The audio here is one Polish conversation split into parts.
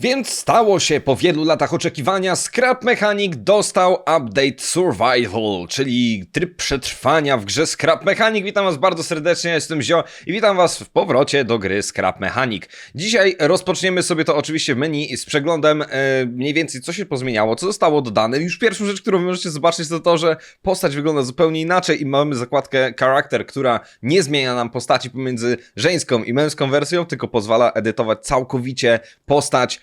Więc stało się po wielu latach oczekiwania, Scrap Mechanic dostał update Survival, czyli tryb przetrwania w grze Scrap Mechanic. Witam was bardzo serdecznie, jestem Zio i witam was w powrocie do gry Scrap Mechanic. Dzisiaj rozpoczniemy sobie to oczywiście w menu z przeglądem e, mniej więcej co się pozmieniało, co zostało dodane. Już pierwszą rzecz, którą możecie zobaczyć to to, że postać wygląda zupełnie inaczej i mamy zakładkę Character, która nie zmienia nam postaci pomiędzy żeńską i męską wersją, tylko pozwala edytować całkowicie postać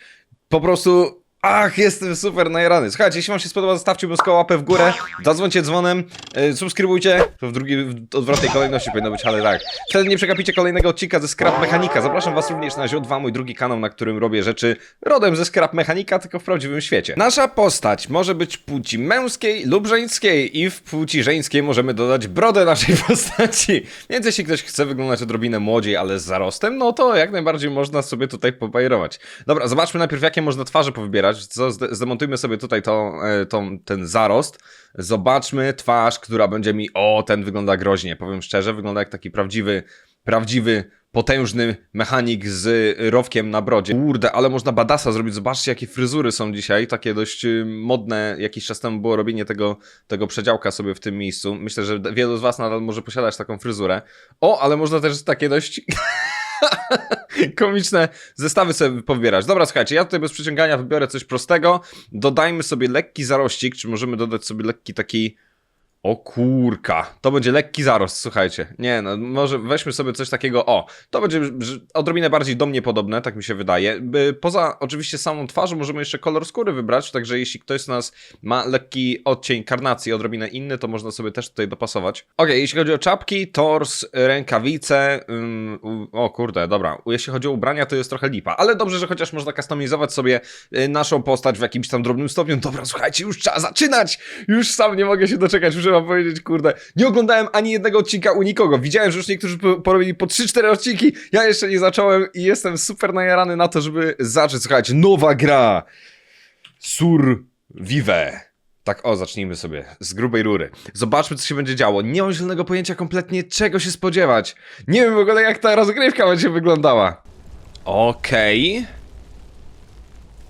po prostu. Ach, jestem super najarany. Słuchajcie, jeśli wam się spodoba, zostawcie obojętnie łapę w górę, zadzwońcie dzwonem, yy, subskrybujcie. To w drugiej, w odwrotnej kolejności powinno być, ale tak. Wtedy nie przegapicie kolejnego odcinka ze Scrap Mechanika. Zapraszam was również na Zio2, mój drugi kanał, na którym robię rzeczy rodem ze Scrap Mechanika, tylko w prawdziwym świecie. Nasza postać może być płci męskiej lub żeńskiej i w płci żeńskiej możemy dodać brodę naszej postaci. Więc jeśli ktoś chce wyglądać odrobinę młodziej, ale z zarostem, no to jak najbardziej można sobie tutaj pobajerować. Dobra, zobaczmy najpierw, jakie można twarze powybierać. Co, zde- zdemontujmy sobie tutaj e, ten zarost. Zobaczmy twarz, która będzie mi. O, ten wygląda groźnie. Powiem szczerze, wygląda jak taki prawdziwy, prawdziwy. Potężny mechanik z rowkiem na brodzie. Kurde, ale można badasa zrobić. Zobaczcie, jakie fryzury są dzisiaj. Takie dość y, modne. Jakiś czas temu było robienie tego, tego przedziałka sobie w tym miejscu. Myślę, że wielu z Was nadal może posiadać taką fryzurę. O, ale można też takie dość komiczne zestawy sobie powybierać. Dobra, słuchajcie, ja tutaj bez przyciągania wybiorę coś prostego. Dodajmy sobie lekki zarościk, czy możemy dodać sobie lekki taki... O kurka, to będzie lekki zarost, słuchajcie. Nie, no może weźmy sobie coś takiego, o, to będzie odrobinę bardziej do mnie podobne, tak mi się wydaje. Poza oczywiście samą twarzą możemy jeszcze kolor skóry wybrać, także jeśli ktoś z nas ma lekki odcień karnacji, odrobinę inny, to można sobie też tutaj dopasować. Okej, jeśli chodzi o czapki, tors, rękawice, ym, o kurde, dobra, jeśli chodzi o ubrania, to jest trochę lipa, ale dobrze, że chociaż można kustomizować sobie y, naszą postać w jakimś tam drobnym stopniu. Dobra, słuchajcie, już trzeba zaczynać! Już sam nie mogę się doczekać, muszę wam powiedzieć, kurde, nie oglądałem ani jednego odcinka u nikogo. Widziałem, że już niektórzy po- porobili po 3-4 odcinki, ja jeszcze nie zacząłem i jestem super najarany na to, żeby zacząć. Słuchajcie, nowa gra! Sur Vive. Tak, o, zacznijmy sobie z grubej rury. Zobaczmy, co się będzie działo. Nie mam zielonego pojęcia kompletnie, czego się spodziewać. Nie wiem w ogóle, jak ta rozgrywka będzie wyglądała. Okej.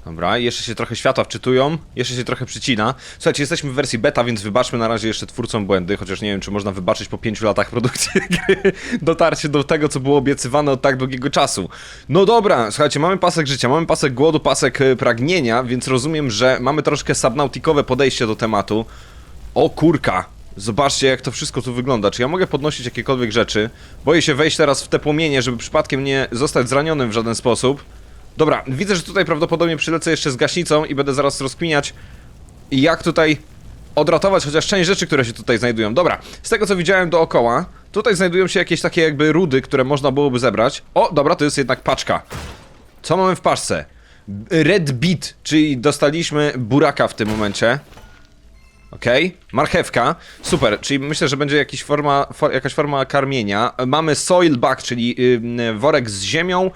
Dobra, jeszcze się trochę światła wczytują, jeszcze się trochę przycina. Słuchajcie, jesteśmy w wersji beta, więc wybaczmy na razie jeszcze twórcom błędy, chociaż nie wiem, czy można wybaczyć po 5 latach produkcji gry dotarcie do tego, co było obiecywane od tak długiego czasu. No dobra, słuchajcie, mamy pasek życia, mamy pasek głodu, pasek e, pragnienia, więc rozumiem, że mamy troszkę subnautikowe podejście do tematu. O kurka! Zobaczcie, jak to wszystko tu wygląda. Czy ja mogę podnosić jakiekolwiek rzeczy? Boję się wejść teraz w te płomienie, żeby przypadkiem nie zostać zranionym w żaden sposób. Dobra, widzę, że tutaj prawdopodobnie przylecę jeszcze z gaśnicą i będę zaraz rozkminiać, jak tutaj odratować chociaż część rzeczy, które się tutaj znajdują. Dobra, z tego co widziałem dookoła, tutaj znajdują się jakieś takie jakby rudy, które można byłoby zebrać. O, dobra, to jest jednak paczka. Co mamy w paczce? Red Beat, czyli dostaliśmy buraka w tym momencie. Okej, marchewka, super, czyli myślę, że będzie forma, for, jakaś forma karmienia. Mamy soil bag, czyli worek z ziemią,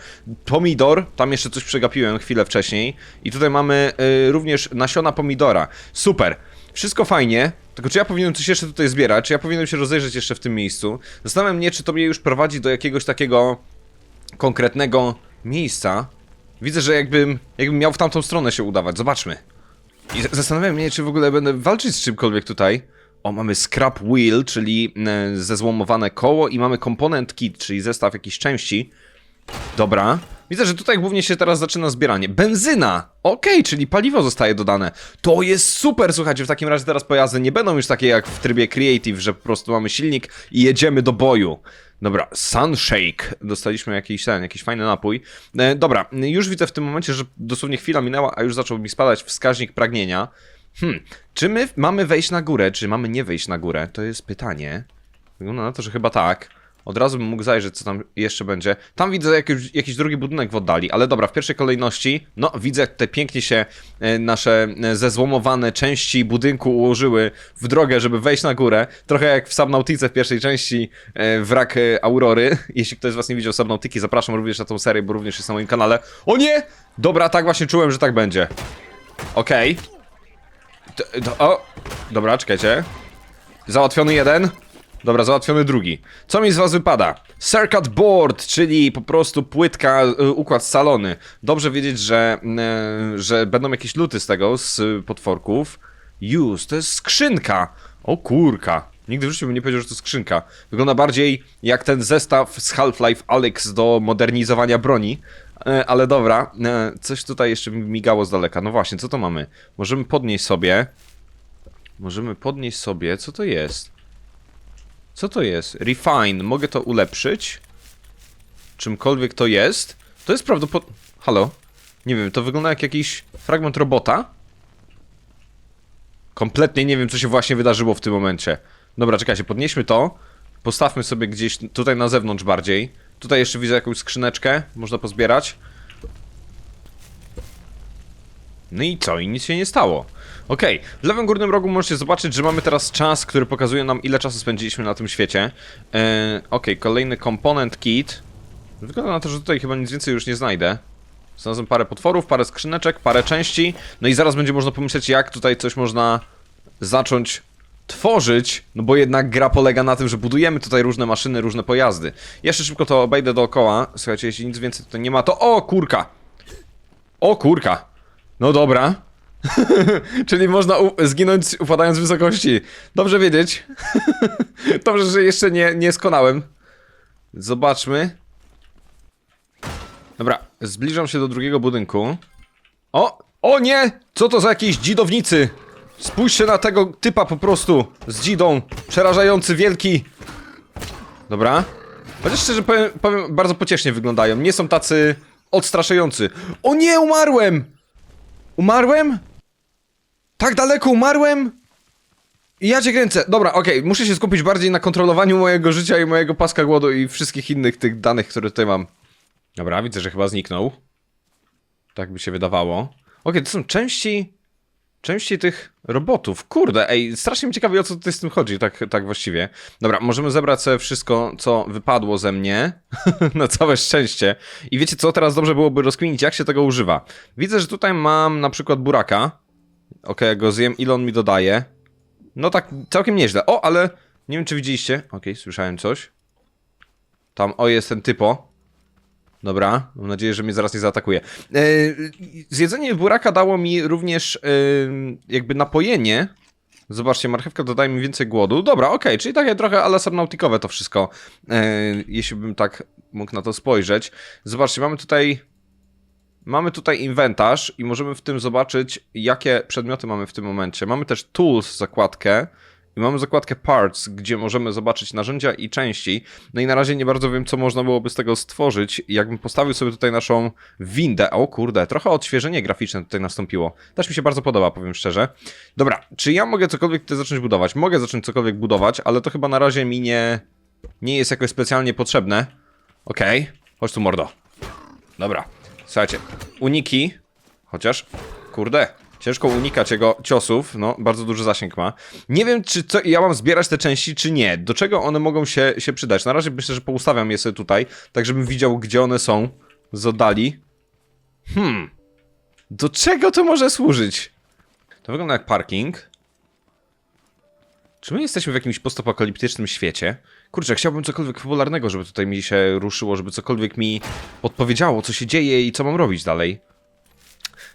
pomidor, tam jeszcze coś przegapiłem chwilę wcześniej. I tutaj mamy y, również nasiona pomidora. Super, wszystko fajnie, tylko czy ja powinienem coś jeszcze tutaj zbierać, czy ja powinienem się rozejrzeć jeszcze w tym miejscu? Zastanawiam mnie, czy to mnie już prowadzi do jakiegoś takiego konkretnego miejsca. Widzę, że jakbym, jakbym miał w tamtą stronę się udawać, zobaczmy. I zastanawiam mnie, czy w ogóle będę walczyć z czymkolwiek tutaj. O, mamy scrap wheel, czyli e, zezłomowane koło i mamy component kit, czyli zestaw jakichś części. Dobra. Widzę, że tutaj głównie się teraz zaczyna zbieranie. Benzyna! Okej, czyli paliwo zostaje dodane. To jest super, słuchajcie, w takim razie teraz pojazdy nie będą już takie jak w trybie Creative, że po prostu mamy silnik i jedziemy do boju. Dobra, Sunshake. Dostaliśmy jakiś ten, jakiś fajny napój. E, dobra, już widzę w tym momencie, że dosłownie chwila minęła, a już zaczął mi spadać wskaźnik pragnienia. Hmm, czy my mamy wejść na górę, czy mamy nie wejść na górę? To jest pytanie. Wygląda na to, że chyba tak. Od razu bym mógł zajrzeć, co tam jeszcze będzie. Tam widzę jakiś, jakiś drugi budynek w oddali, ale dobra, w pierwszej kolejności, no widzę, te pięknie się e, nasze e, zezłomowane części budynku ułożyły w drogę, żeby wejść na górę. Trochę jak w Subnautice w pierwszej części e, wrak Aurory. Jeśli ktoś z was nie widział Subnautiki, zapraszam również na tą serię, bo również jest na moim kanale. O nie! Dobra, tak właśnie czułem, że tak będzie. Okej. To- O! Dobra, czekajcie. Załatwiony jeden. Dobra, załatwiony drugi. Co mi z was wypada? Circuit board, czyli po prostu płytka, y, układ scalony. Dobrze wiedzieć, że, y, że będą jakieś luty z tego, z potworków. Use, to jest skrzynka. O kurka. Nigdy w życiu bym nie powiedział, że to skrzynka. Wygląda bardziej jak ten zestaw z Half-Life Alyx do modernizowania broni. E, Ale dobra, e, coś tutaj jeszcze mi migało z daleka. No właśnie, co to mamy? Możemy podnieść sobie. Możemy podnieść sobie. Co to jest? Co to jest? Refine. Mogę to ulepszyć? Czymkolwiek to jest? To jest prawdopodobnie... Halo? Nie wiem, to wygląda jak jakiś fragment robota? Kompletnie nie wiem, co się właśnie wydarzyło w tym momencie. Dobra, czekajcie, podnieśmy to. Postawmy sobie gdzieś tutaj na zewnątrz bardziej. Tutaj jeszcze widzę jakąś skrzyneczkę. Można pozbierać. No i co? I nic się nie stało. Okej, w lewym górnym rogu możecie zobaczyć, że mamy teraz czas, który pokazuje nam ile czasu spędziliśmy na tym świecie. Eee, Okej, kolejny komponent kit. Wygląda na to, że tutaj chyba nic więcej już nie znajdę. Znalazłem parę potworów, parę skrzyneczek, parę części. No i zaraz będzie można pomyśleć, jak tutaj coś można zacząć tworzyć, no bo jednak gra polega na tym, że budujemy tutaj różne maszyny, różne pojazdy. Jeszcze szybko to obejdę dookoła. Słuchajcie, jeśli nic więcej tutaj nie ma, to... O, kurka! O, kurka! No dobra. Czyli można zginąć upadając z wysokości. Dobrze wiedzieć. Dobrze, że jeszcze nie, nie skonałem. Zobaczmy. Dobra, zbliżam się do drugiego budynku. O! O nie! Co to za jakieś dzidownicy? Spójrzcie na tego typa po prostu z dzidą. Przerażający, wielki. Dobra. Chociaż szczerze powiem, powiem, bardzo pociesznie wyglądają. Nie są tacy odstraszający. O nie, umarłem! Umarłem? Tak daleko umarłem? Ja cię kręcę. Dobra, okej, muszę się skupić bardziej na kontrolowaniu mojego życia i mojego paska głodu i wszystkich innych tych danych, które tutaj mam. Dobra, widzę, że chyba zniknął. Tak by się wydawało. Okej, to są części... Części tych robotów. Kurde, ej, strasznie mi ciekawi o co tutaj z tym chodzi, tak, tak właściwie. Dobra, możemy zebrać sobie wszystko, co wypadło ze mnie. na całe szczęście. I wiecie co, teraz dobrze byłoby rozkminić, jak się tego używa. Widzę, że tutaj mam na przykład buraka. Okej, jak go zjem, ile on mi dodaje. No tak, całkiem nieźle. O, ale nie wiem, czy widzieliście. Okej, słyszałem coś. Tam, o, jest ten typo. Dobra, mam nadzieję, że mnie zaraz nie zaatakuje. E, zjedzenie buraka dało mi również e, jakby napojenie. Zobaczcie, marchewka dodaje mi więcej głodu. Dobra, okej, czyli takie trochę ale subnautikowe to wszystko, e, jeśli bym tak mógł na to spojrzeć. Zobaczcie, mamy tutaj Mamy tutaj inwentarz i możemy w tym zobaczyć, jakie przedmioty mamy w tym momencie. Mamy też tools zakładkę i mamy zakładkę parts, gdzie możemy zobaczyć narzędzia i części. No i na razie nie bardzo wiem, co można byłoby z tego stworzyć. Jakbym postawił sobie tutaj naszą windę, o kurde, trochę odświeżenie graficzne tutaj nastąpiło. Też mi się bardzo podoba, powiem szczerze. Dobra, czy ja mogę cokolwiek tutaj zacząć budować? Mogę zacząć cokolwiek budować, ale to chyba na razie mi nie, nie jest jakoś specjalnie potrzebne. Okej, chodź tu mordo. Dobra, słuchajcie, uniki, chociaż, kurde, ciężko unikać jego ciosów, no, bardzo duży zasięg ma. Nie wiem, czy co, ja mam zbierać te części, czy nie, do czego one mogą się, się przydać. Na razie myślę, że poustawiam je sobie tutaj, tak żebym widział, gdzie one są z oddali. Hmm, do czego to może służyć? To wygląda jak parking. Czy my jesteśmy w jakimś postapokaliptycznym świecie? Kurczę, chciałbym cokolwiek popularnego, żeby tutaj mi się ruszyło, żeby cokolwiek mi podpowiedziało, co się dzieje i co mam robić dalej.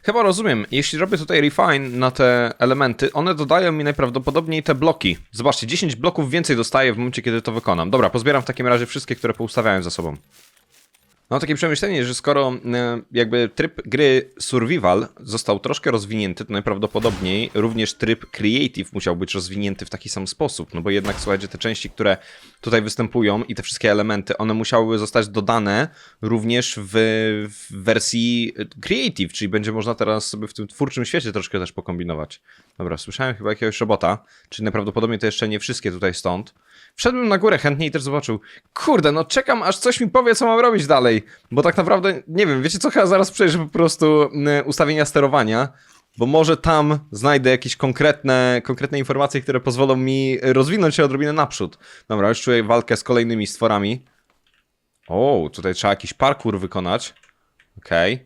Chyba rozumiem, jeśli robię tutaj refine na te elementy, one dodają mi najprawdopodobniej te bloki. Zobaczcie, 10 bloków więcej dostaję w momencie, kiedy to wykonam. Dobra, pozbieram w takim razie wszystkie, które poustawiałem za sobą. Mam takie przemyślenie, że skoro e, jakby tryb gry survival został troszkę rozwinięty, to najprawdopodobniej również tryb creative musiał być rozwinięty w taki sam sposób, no bo jednak słuchajcie, te części, które tutaj występują i te wszystkie elementy, one musiały zostać dodane również w, w wersji creative, czyli będzie można teraz sobie w tym twórczym świecie troszkę też pokombinować. Dobra, słyszałem chyba jakiegoś robota, czyli najprawdopodobniej to jeszcze nie wszystkie tutaj stąd. Wszedłbym na górę chętnie i też zobaczył. Kurde, no czekam aż coś mi powie, co mam robić dalej. Bo tak naprawdę, nie wiem, wiecie co, chyba zaraz przejrzę po prostu ustawienia sterowania. Bo może tam znajdę jakieś konkretne, konkretne informacje, które pozwolą mi rozwinąć się odrobinę naprzód. Dobra, już czuję walkę z kolejnymi stworami. O, tutaj trzeba jakiś parkour wykonać. Okej.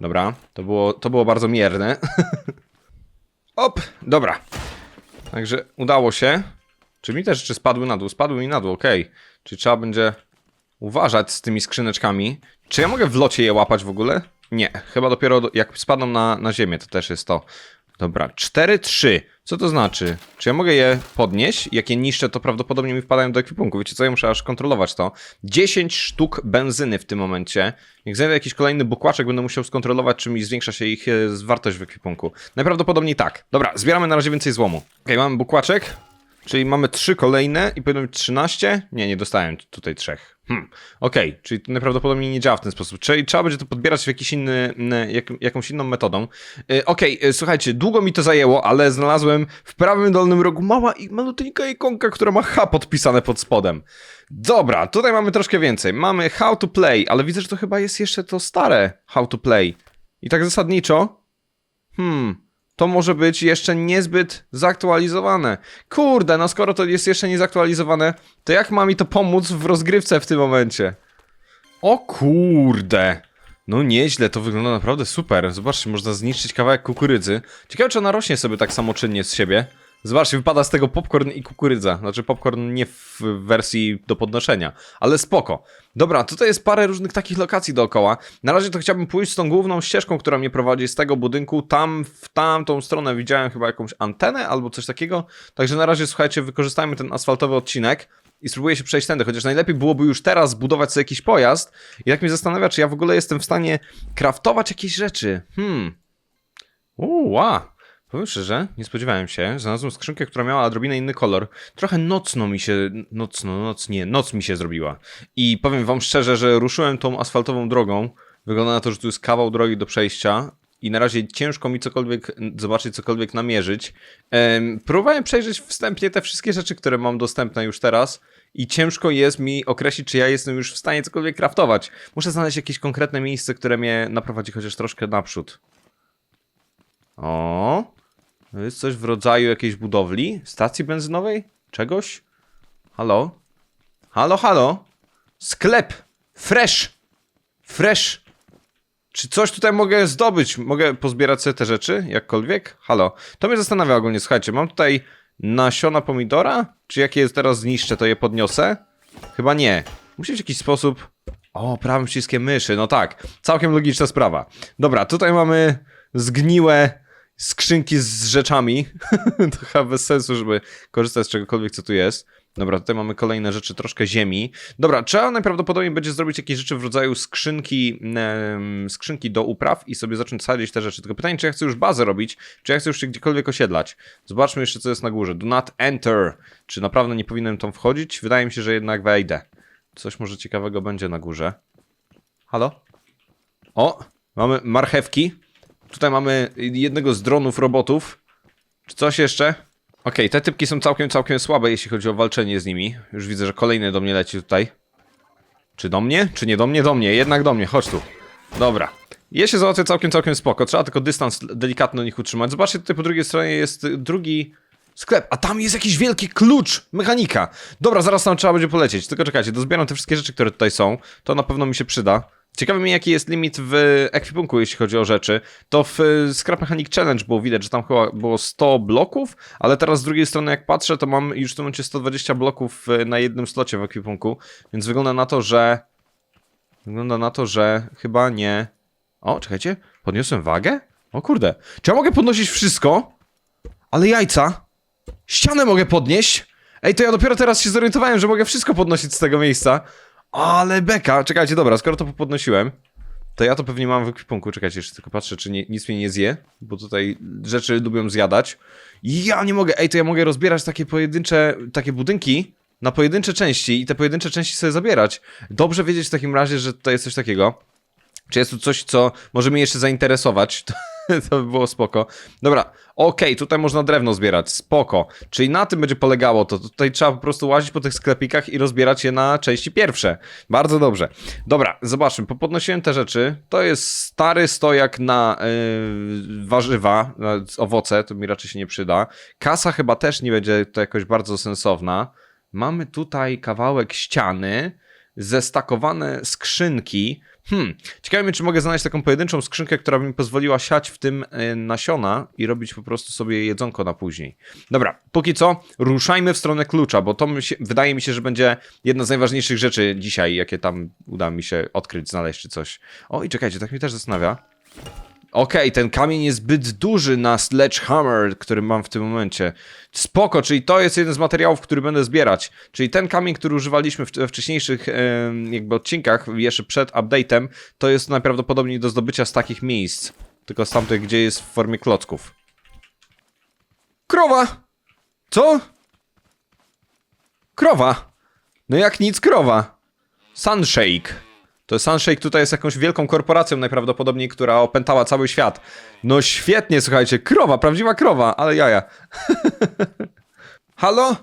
Dobra, to było, to było bardzo mierne. Op, dobra. Także udało się. Czy mi te rzeczy spadły na dół? Spadły mi na dół, okej. Czyli trzeba będzie uważać z tymi skrzyneczkami. Czy ja mogę w locie je łapać w ogóle? Nie, chyba dopiero do, jak spadną na, na ziemię, to też jest to. Dobra, 4-3. Co to znaczy? Czy ja mogę je podnieść? Jak je niszczę, to prawdopodobnie mi wpadają do ekwipunku. Wiecie co, ja muszę aż kontrolować to. 10 sztuk benzyny w tym momencie. Jak znajdę jakiś kolejny bukłaczek, będę musiał skontrolować, czy mi zwiększa się ich e, wartość w ekwipunku. Najprawdopodobniej tak. Dobra, zbieramy na razie więcej złomu. Okej, mamy bukłaczek. Czyli mamy trzy kolejne i powinno być 13? Nie, nie dostałem tutaj trzech. Hmm. Okej, czyli to najprawdopodobniej nie działa w ten sposób. Czyli trzeba będzie to podbierać w jakiś inny, jak, jakąś inną metodą. Yy, Okej, yy, słuchajcie, długo mi to zajęło, ale znalazłem w prawym dolnym rogu mała i maluteńka ikonka, która ma H podpisane pod spodem. Dobra, tutaj mamy troszkę więcej. Mamy how to play, ale widzę, że to chyba jest jeszcze to stare how to play. I tak zasadniczo, hmm, to może być jeszcze niezbyt zaktualizowane. Kurde, no skoro to jest jeszcze niezaktualizowane, to jak ma mi to pomóc w rozgrywce w tym momencie? O kurde! No nieźle, to wygląda naprawdę super. Zobaczcie, można zniszczyć kawałek kukurydzy. Ciekawe, czy ona rośnie sobie tak samoczynnie z siebie. Zobaczcie, wypada z tego popcorn i kukurydza. Znaczy popcorn nie w wersji do podnoszenia, ale spoko. Dobra, tutaj jest parę różnych takich lokacji dookoła. Na razie to chciałbym pójść z tą główną ścieżką, która mnie prowadzi z tego budynku. Tam, w tamtą stronę widziałem chyba jakąś antenę albo coś takiego. Także na razie, słuchajcie, wykorzystajmy ten asfaltowy odcinek i spróbuję się przejść tędy, chociaż najlepiej byłoby już teraz zbudować sobie jakiś pojazd. I tak mnie zastanawia, czy ja w ogóle jestem w stanie kraftować jakieś rzeczy. Hmm. Wow. Powiem szczerze, nie spodziewałem się. Znalazłem skrzynkę, która miała odrobinę inny kolor. Trochę nocno mi się, nocno, noc, nie, noc mi się zrobiła. I powiem wam szczerze, że ruszyłem tą asfaltową drogą. Wygląda na to, że tu jest kawał drogi do przejścia. I na razie ciężko mi cokolwiek zobaczyć, cokolwiek namierzyć. Em, próbowałem przejrzeć wstępnie te wszystkie rzeczy, które mam dostępne już teraz. I ciężko jest mi określić, czy ja jestem już w stanie cokolwiek kraftować. Muszę znaleźć jakieś konkretne miejsce, które mnie naprowadzi chociaż troszkę naprzód. O, to jest coś w rodzaju jakiejś budowli? Stacji benzynowej? Czegoś? Halo? Halo, halo? Sklep! Fresh! Fresh! Czy coś tutaj mogę zdobyć? Mogę pozbierać sobie te rzeczy? Jakkolwiek? Halo? To mnie zastanawia ogólnie, słuchajcie, mam tutaj nasiona pomidora? Czy jak je teraz zniszczę, to je podniosę? Chyba nie. Musi być jakiś sposób... O, prawym przyciskiem myszy, no tak. Całkiem logiczna sprawa. Dobra, tutaj mamy zgniłe skrzynki z rzeczami. to chyba bez sensu, żeby korzystać z czegokolwiek, co tu jest. Dobra, tutaj mamy kolejne rzeczy, troszkę ziemi. Dobra, trzeba najprawdopodobniej będzie zrobić jakieś rzeczy w rodzaju skrzynki, em, skrzynki do upraw i sobie zacząć sadzić te rzeczy. Tylko pytanie, czy ja chcę już bazę robić, czy ja chcę już się gdziekolwiek osiedlać. Zobaczmy jeszcze, co jest na górze. Do not enter. Czy naprawdę nie powinienem tam wchodzić? Wydaje mi się, że jednak wejdę. Coś może ciekawego będzie na górze. Halo? O, mamy marchewki. Tutaj mamy jednego z dronów robotów. Czy coś jeszcze? Okej, te typki są całkiem, całkiem słabe, jeśli chodzi o walczenie z nimi. Już widzę, że kolejny do mnie leci tutaj. Czy do mnie? Czy nie do mnie? Do mnie, jednak do mnie, chodź tu. Dobra. Je się załatwia całkiem, całkiem spoko. Trzeba tylko dystans delikatny do nich utrzymać. Zobaczcie, tutaj po drugiej stronie jest drugi sklep, a tam jest jakiś wielki klucz mechanika. Dobra, zaraz tam trzeba będzie polecieć. Tylko czekajcie, dozbieram te wszystkie rzeczy, które tutaj są. To na pewno mi się przyda. Ciekawi mnie, jaki jest limit w ekwipunku, jeśli chodzi o rzeczy. To w y, Scrap Mechanic Challenge było widać, że tam chyba było 100 bloków, ale teraz z drugiej strony, jak patrzę, to mam już w tym momencie 120 bloków y, na jednym slocie w ekwipunku, więc wygląda na to, że... Wygląda na to, że chyba nie... O, czekajcie, podniosłem wagę? O kurde, czy ja mogę podnosić wszystko? Ale jajca? Ścianę mogę podnieść? Ej, to ja dopiero teraz się zorientowałem, że mogę wszystko podnosić z tego miejsca. Ale beka. Czekajcie, dobra, skoro to podnosiłem, to ja to pewnie mam w ekwipunku. Czekajcie, jeszcze tylko patrzę, czy nie, nic mnie nie zje, bo tutaj rzeczy lubią zjadać. Ja nie mogę, ej, to ja mogę rozbierać takie pojedyncze, takie budynki na pojedyncze części i te pojedyncze części sobie zabierać. Dobrze wiedzieć w takim razie, że tutaj jest coś takiego. Czy jest tu coś, co może mnie jeszcze zainteresować? To, by było spoko. Dobra, okej, tutaj można drewno zbierać, spoko. Czyli na tym będzie polegało to. Tutaj trzeba po prostu łazić po tych sklepikach i rozbierać je na części pierwsze. Bardzo dobrze. Dobra, zobaczmy, popodnosiłem te rzeczy. To jest stary stojak na yy, warzywa, na owoce, to mi raczej się nie przyda. Kasa chyba też nie będzie to jakoś bardzo sensowna. Mamy tutaj kawałek ściany, zestakowane skrzynki. Hmm, ciekawe mnie, czy mogę znaleźć taką pojedynczą skrzynkę, która by mi pozwoliła siać w tym e, nasiona i robić po prostu sobie jedzonko na później. Dobra, póki co ruszajmy w stronę klucza, bo to mi się, wydaje mi się, że będzie jedna z najważniejszych rzeczy dzisiaj, jakie tam uda mi się odkryć, znaleźć czy coś. O i czekajcie, tak mnie też zastanawia. Okej, ten kamień jest zbyt duży na sledgehammer, który mam w tym momencie. Spoko, czyli to jest jeden z materiałów, który będę zbierać. Czyli ten kamień, który używaliśmy we wcześniejszych jakby odcinkach, jeszcze przed update'em, to jest najprawdopodobniej do zdobycia z takich miejsc. Tylko z tamtych, gdzie jest w formie klocków. Krowa! Co? Krowa! No jak nic, krowa. Sunshake. To Sunshake tutaj jest jakąś wielką korporacją najprawdopodobniej, która opętała cały świat. No świetnie, słuchajcie, krowa, prawdziwa krowa, ale jaja. Halo?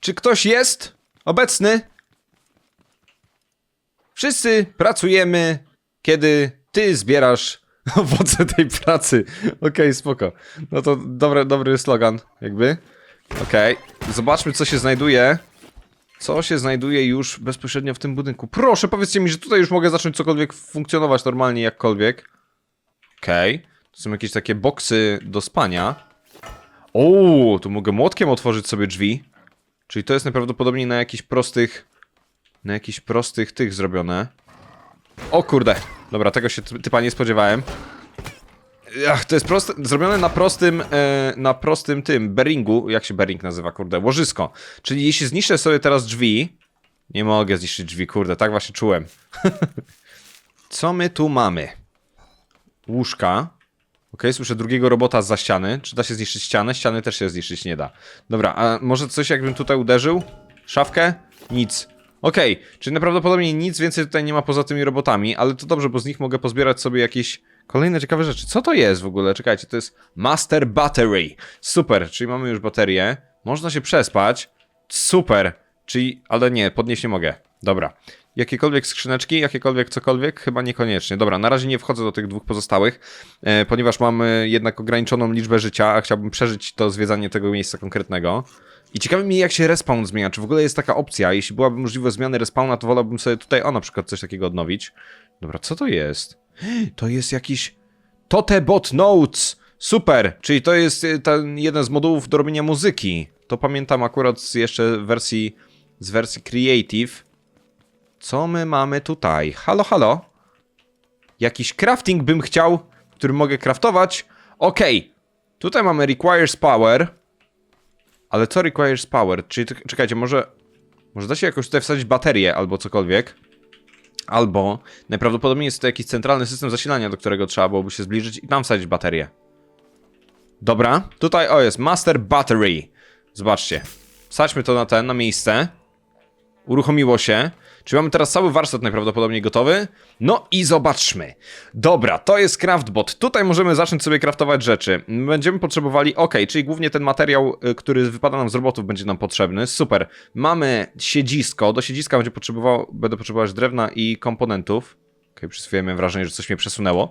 Czy ktoś jest obecny? Wszyscy pracujemy, kiedy ty zbierasz owoce tej pracy. Okej, spoko. No to dobry, dobry slogan, jakby. Okej, zobaczmy co się znajduje. Co się znajduje już bezpośrednio w tym budynku? Proszę, powiedzcie mi, że tutaj już mogę zacząć cokolwiek funkcjonować normalnie, jakkolwiek. Okej. To są jakieś takie boksy do spania. O, tu mogę młotkiem otworzyć sobie drzwi. Czyli to jest najprawdopodobniej na jakichś prostych... Na jakichś prostych tych zrobione. O kurde. Dobra, tego się ty- typa nie spodziewałem. Ach, to jest proste, zrobione na prostym, e, na prostym tym, beringu, jak się bering nazywa, kurde, łożysko. Czyli jeśli zniszczę sobie teraz drzwi, nie mogę zniszczyć drzwi, kurde, tak właśnie czułem. Co my tu mamy? Łóżka. Okej, słyszę drugiego robota za ściany. Czy da się zniszczyć ścianę? Ściany też się zniszczyć nie da. Dobra, a może coś jakbym tutaj uderzył? Szafkę? Nic. Okej, czyli najprawdopodobniej nic więcej tutaj nie ma poza tymi robotami, ale to dobrze, bo z nich mogę pozbierać sobie jakieś kolejne ciekawe rzeczy. Co to jest w ogóle? Czekajcie, to jest Master Battery. Super, czyli mamy już baterię. Można się przespać. Super, czyli, ale nie, podnieść nie mogę. Dobra. Jakiekolwiek skrzyneczki, jakiekolwiek cokolwiek? Chyba niekoniecznie. Dobra, na razie nie wchodzę do tych dwóch pozostałych, e, ponieważ mam e, jednak ograniczoną liczbę życia, a chciałbym przeżyć to zwiedzanie tego miejsca konkretnego. I ciekawi mnie, jak się respawn zmienia. Czy w ogóle jest taka opcja? Jeśli byłaby możliwość zmiany respawna, to wolałbym sobie tutaj, o, na przykład coś takiego odnowić. Dobra, co to jest? To jest jakiś... Totebot Notes! Super! Czyli to jest y, ten jeden z modułów do robienia muzyki. To pamiętam akurat z jeszcze wersji... z wersji Creative. Co my mamy tutaj? Halo, halo? Jakiś crafting bym chciał, który mogę craftować. Okej. Tutaj mamy requires power. Ale co requires power? Czyli czek- czekajcie, może... Może da się jakoś tutaj wsadzić baterię albo cokolwiek. Albo najprawdopodobniej jest to jakiś centralny system zasilania, do którego trzeba byłoby się zbliżyć i tam wsadzić baterię. Dobra, tutaj o jest Master Battery. Zobaczcie. Wsadźmy to na ten, na miejsce. Uruchomiło się. Czyli mamy teraz cały warsztat najprawdopodobniej gotowy. No i zobaczmy. Dobra, to jest craftbot. Tutaj możemy zacząć sobie craftować rzeczy. Będziemy potrzebowali, ok, czyli głównie ten materiał, y, który wypada nam z robotów będzie nam potrzebny. Super. Mamy siedzisko. Do siedziska będzie potrzebował, będę potrzebować drewna i komponentów. Okej, przez chwilę miałem wrażenie, że coś mnie przesunęło.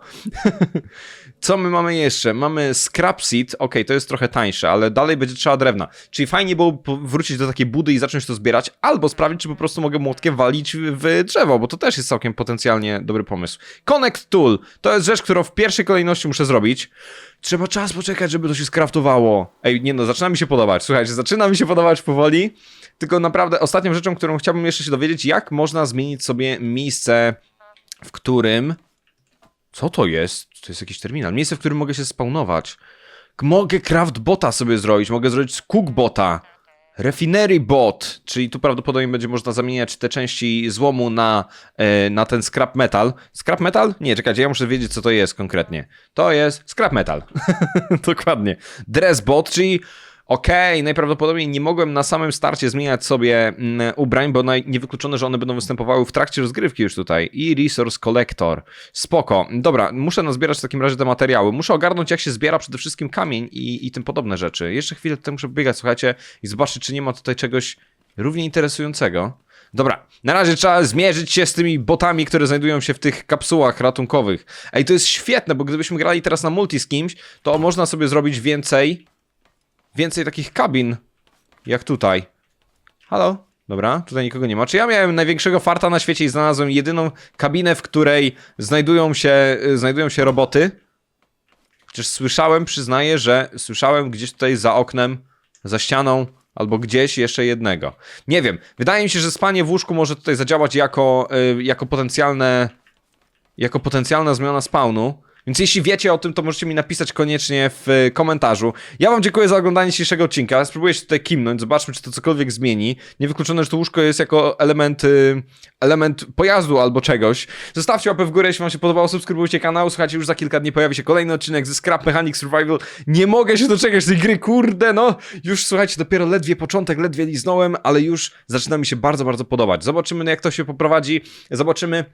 Co my mamy jeszcze? Mamy scrap seed, ok, to jest trochę tańsze, ale dalej będzie trzeba drewna. Czyli fajnie było wrócić do takiej budy i zacząć to zbierać, albo sprawdzić, czy po prostu mogę młotkiem walić w drzewo, bo to też jest całkiem potencjalnie dobry pomysł. Connect tool, to jest rzecz, którą w pierwszej kolejności muszę zrobić. Trzeba czas poczekać, żeby to się skraftowało. Ej, nie no, zaczyna mi się podobać. Słuchajcie, zaczyna mi się podobać powoli. Tylko naprawdę ostatnią rzeczą, którą chciałbym jeszcze się dowiedzieć, jak można zmienić sobie miejsce, w którym co to jest? To jest jakiś terminal. Miejsce, w którym mogę się spawnować. Mogę craft bota sobie zrobić, mogę zrobić cook bota. Refinery bot, czyli tu prawdopodobnie będzie można zamieniać te części złomu na, e, na ten scrap metal. Scrap metal? Nie, czekajcie, ja muszę wiedzieć, co to jest konkretnie. To jest scrap metal. Dokładnie. Dress bot, czyli Okej, najprawdopodobniej nie mogłem na samym starcie zmieniać sobie mm, ubrań, bo niewykluczone, że one będą występowały w trakcie rozgrywki już tutaj. I Resource Collector. Spoko. Dobra, muszę nazbierać w takim razie te materiały. Muszę ogarnąć, jak się zbiera przede wszystkim kamień i, i tym podobne rzeczy. Jeszcze chwilę tutaj muszę biegać, słuchajcie, i zobaczyć, czy nie ma tutaj czegoś równie interesującego. Dobra, na razie trzeba zmierzyć się z tymi botami, które znajdują się w tych kapsułach ratunkowych. Ej, to jest świetne, bo gdybyśmy grali teraz na multi z kimś, to można sobie zrobić więcej więcej takich kabin, jak tutaj. Halo? Dobra, tutaj nikogo nie ma. Czy ja miałem największego farta na świecie i znalazłem jedyną kabinę, w której znajdują się, y, znajdują się roboty? Chociaż słyszałem, przyznaję, że słyszałem gdzieś tutaj za oknem, za ścianą, albo gdzieś jeszcze jednego. Nie wiem, wydaje mi się, że spanie w łóżku może tutaj zadziałać jako, y, jako potencjalne, jako potencjalna zmiana spawnu. Więc jeśli wiecie o tym, to możecie mi napisać koniecznie w y, komentarzu. Ja wam dziękuję za oglądanie dzisiejszego odcinka. Spróbuję się tutaj kimnąć, zobaczmy, czy to cokolwiek zmieni. Niewykluczone, że to łóżko jest jako element, y, element pojazdu albo czegoś. Zostawcie łapę w górę, jeśli wam się podobało, subskrybujcie kanał. Słuchajcie, już za kilka dni pojawi się kolejny odcinek ze Scrap Mechanic Survival. Nie mogę się doczekać tej gry, kurde, no. Już słuchajcie, dopiero ledwie początek, ledwie liznąłem, ale już zaczyna mi się bardzo, bardzo podobać. Zobaczymy, jak to się poprowadzi. Zobaczymy,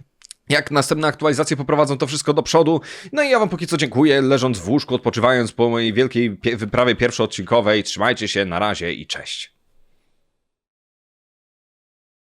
jak następne aktualizacje poprowadzą to wszystko do przodu. No i ja wam póki co dziękuję, leżąc w łóżku, odpoczywając po mojej wielkiej wyprawie pierwszoodcinkowej. Trzymajcie się, na razie i cześć.